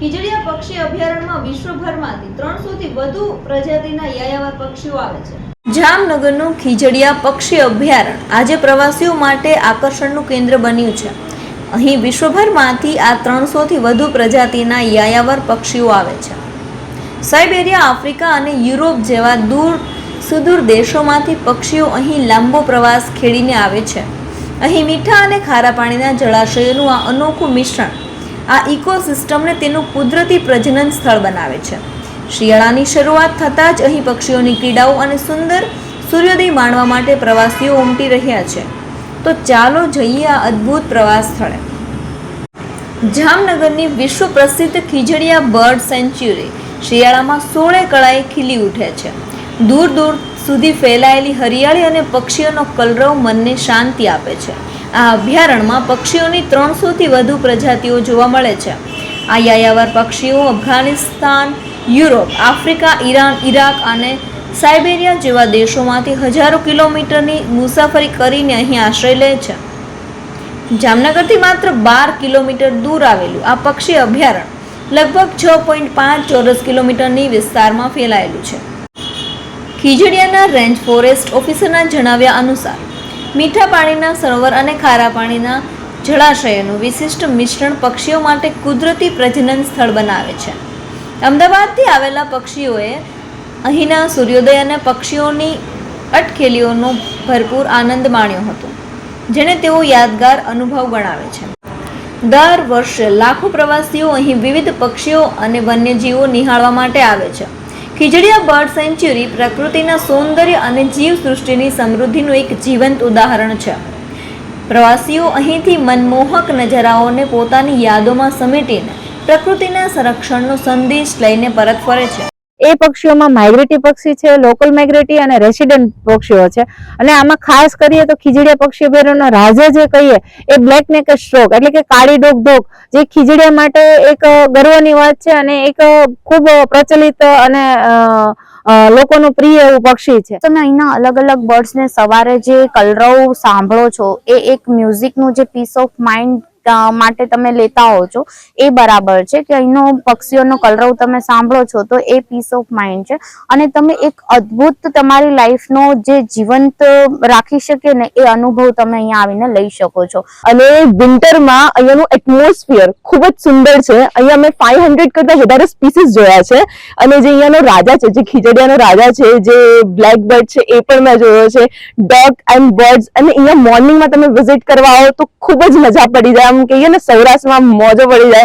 ખીજડીયા પક્ષી અભયારણ્યમાં વિશ્વભરમાંથી ત્રણસોથી વધુ પ્રજાતિના યાયાવર પક્ષીઓ આવે છે. જામનગરનું ખીજડીયા પક્ષી અભયારણ્ય આજે પ્રવાસીઓ માટે આકર્ષણનું કેન્દ્ર બન્યું છે. અહીં વિશ્વભરમાંથી આ ત્રણસોથી વધુ પ્રજાતિના યાયાવર પક્ષીઓ આવે છે. સાઇબેરિયા, આફ્રિકા અને યુરોપ જેવા દૂર સુદૂર દેશોમાંથી પક્ષીઓ અહીં લાંબો પ્રવાસ ખેડીને આવે છે. અહીં મીઠા અને ખારા પાણીના જળાશયોનું આ અનોખું મિશ્રણ આ ઇકોસિસ્ટમને તેનું કુદરતી પ્રજનન સ્થળ બનાવે છે. શિયાળાની શરૂઆત થતાં જ અહીં પક્ષીઓની ક્રીડાઓ અને સુંદર સૂર્યોદય માણવા માટે પ્રવાસીઓ ઉમટી રહ્યા છે. તો ચાલો જઈએ આ અદ્ભુત પ્રવાસ સ્થળે. જામનગરની વિશ્વ પ્રસિદ્ધ ખીજડીયા બર્ડ સેન્ચ્યુરી શિયાળામાં સોળે કળાએ ખીલી ઉઠે છે. દૂર દૂર સુધી ફેલાયેલી હરિયાળી અને પક્ષીઓનો કલરવ મનને શાંતિ આપે છે. આ અભયારણ્યમાં પક્ષીઓની ત્રણસોથી વધુ પ્રજાતિઓ જોવા મળે છે. આ યાયાવર પક્ષીઓ, Afghanistan, Europe, Africa, Iran, Iraq અને સાઇબેરિયા જેવા દેશોમાંથી હજારો કિલોમીટરની મુસાફરી કરીને અહીં આશ્રય લે છે. જામનગરથી માત્ર બાર કિલોમીટર દૂર આવેલું આ પક્ષી અભયારણ્ય લગભગ છ પોઈન્ટ પાંચ ચોરસ કિલોમીટરની વિસ્તારમાં ફેલાયેલું છે. ખીજડીયાના રેન્જ ફોરેસ્ટ ઓફિસરના જણાવ્યા અનુસાર મીઠા પાણીના સરોવર અને ખારા પાણીના જળાશયોનું વિશિષ્ટ મિશ્રણ પક્ષીઓ માટે કુદરતી પ્રજનન સ્થળ બનાવે છે. અમદાવાદથી આવેલા પક્ષીઓએ અહીંના સૂર્યોદય અને પક્ષીઓની અટકેલીઓનો ભરપૂર આનંદ માણ્યો હતો, જેને તેઓ યાદગાર અનુભવ ગણાવે છે. દર વર્ષે લાખો પ્રવાસીઓ અહીં વિવિધ પક્ષીઓ અને વન્યજીવો નિહાળવા માટે આવે છે. ખીજડીયા બર્ડ સેન્ચ્યુરી પ્રકૃતિના સૌંદર્ય અને જીવસૃષ્ટિની સમૃદ્ધિનું એક જીવંત ઉદાહરણ છે. પ્રવાસીઓ અહીંથી મનમોહક નજારાઓને પોતાની યાદોમાં સમેટીને પ્રકૃતિના સંરક્ષણનો સંદેશ લઈને પરત ફરે છે. એ પક્ષીઓમાં માઇગ્રેટી પક્ષી છે લોકલ માઇગ્રેટી અને રેસિડેન્ટ પક્ષીઓ છે. અને આમાં ખાસ કરીએ તો ખીજડીયા પક્ષી અભયારણ્યનો રાજા જે કહીએ, એ બ્લેક નેક સ્ટ્રોક એટલે કે કાળી ડોક ડોક, જે ખીજડીયા માટે એક ગર્વની વાત છે અને એક ખૂબ પ્રચલિત અને લોકોનું પ્રિય એવું પક્ષી છે. તમે અહીંના અલગ અલગ બર્ડ્સ ને સવારે જે કલરવ સાંભળો છો, એ એક મ્યુઝિકનું જે પીસ ઓફ માઇન્ડ માટે તમે લેતા હો છો, એ બરાબર છે કે અહીંનો પક્ષીઓનો કલરવ તમે સાંભળો છો તો એ પીસ ઓફ માઇન્ડ છે. અને તમે એક અદ્ભુત તમારી લાઈફનો જે જીવંત રાખી શકે ને એ અનુભવ તમે અહીંયા આવીને લઈ શકો છો. અને વિન્ટરમાં અહીંયાનું એટમોસ્ફિયર ખૂબ જ સુંદર છે. અહીંયા મેં ફાઈવ હંડ્રેડ કરતા વધારે સ્પીસીસ જોયા છે. અને જે અહીંયાનો રાજા છે, જે ખીજડિયાનો રાજા છે, જે બ્લેક બર્ડ છે, એ પણ મેં જોયો છે. ડોગ એન્ડ બર્ડ્સ અને અહીંયા મોર્નિંગમાં તમે વિઝિટ કરવા આવો તો ખૂબ જ મજા પડી જાય. આમ કહીએ ને સૌરાષ્ટ્રમાં મોજો પડી જાય.